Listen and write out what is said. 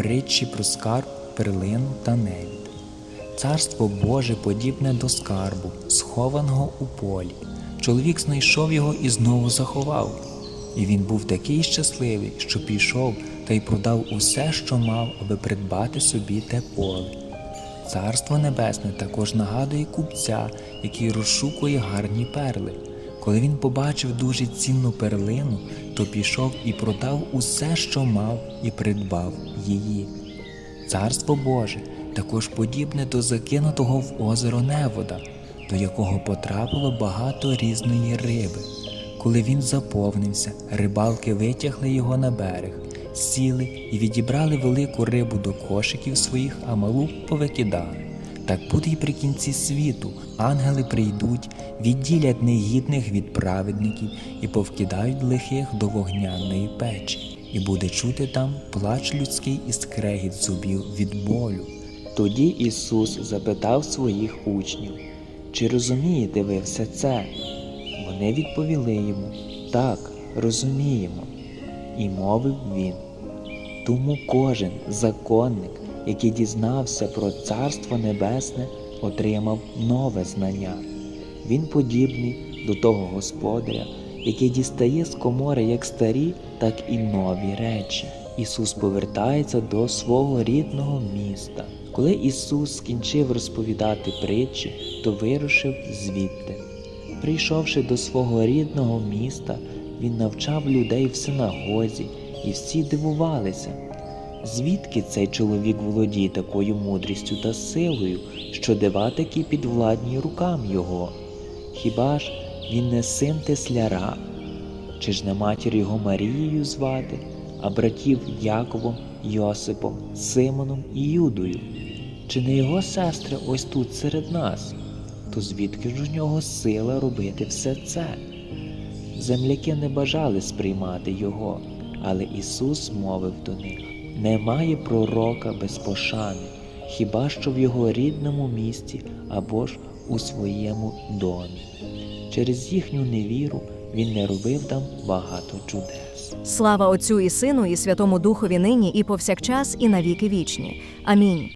притчі про скарб, перлину та невід. Царство Боже подібне до скарбу, схованого у полі. Чоловік знайшов його і знову заховав. І він був такий щасливий, що пішов та й продав усе, що мав, аби придбати собі те поле. Царство Небесне також нагадує купця, який розшукує гарні перли. Коли він побачив дуже цінну перлину, то пішов і продав усе, що мав, і придбав її. Царство Боже також подібне до закинутого в озеро Невода, до якого потрапило багато різної риби. Коли він заповнився, рибалки витягли його на берег, сіли і відібрали велику рибу до кошиків своїх, а малу повикидали. Так буде й при кінці світу. Ангели прийдуть, відділять негідних від праведників і повкидають лихих до вогняної печі, і буде чути там плач людський і скрегіт зубів від болю. Тоді Ісус запитав своїх учнів, чи розумієте ви все це? Вони відповіли йому так, розуміємо. І мовив він. Тому кожен законник, який дізнався про Царство Небесне, отримав нове знання. Він подібний до того господаря, який дістає з комори як старі, так і нові речі. Ісус повертається до свого рідного міста. Коли Ісус скінчив розповідати притчі, то вирушив звідти. Прийшовши до свого рідного міста, він навчав людей в синагозі, і всі дивувалися. Звідки цей чоловік володіє такою мудрістю та силою, що дива такі підвладні рукам його? Хіба ж він не син тесляра? Чи ж не матір його Марією звати, а братів Яковом, Йосипом, Симоном і Юдою? Чи не його сестри ось тут серед нас? То звідки ж у нього сила робити все це? Земляки не бажали сприймати його, але Ісус мовив до них: немає пророка без пошани, хіба що в його рідному місті або ж у своєму домі. Через їхню невіру він не робив там багато чудес. Слава Отцю і Сину, і Святому Духові нині, і повсякчас, і навіки вічні. Амінь.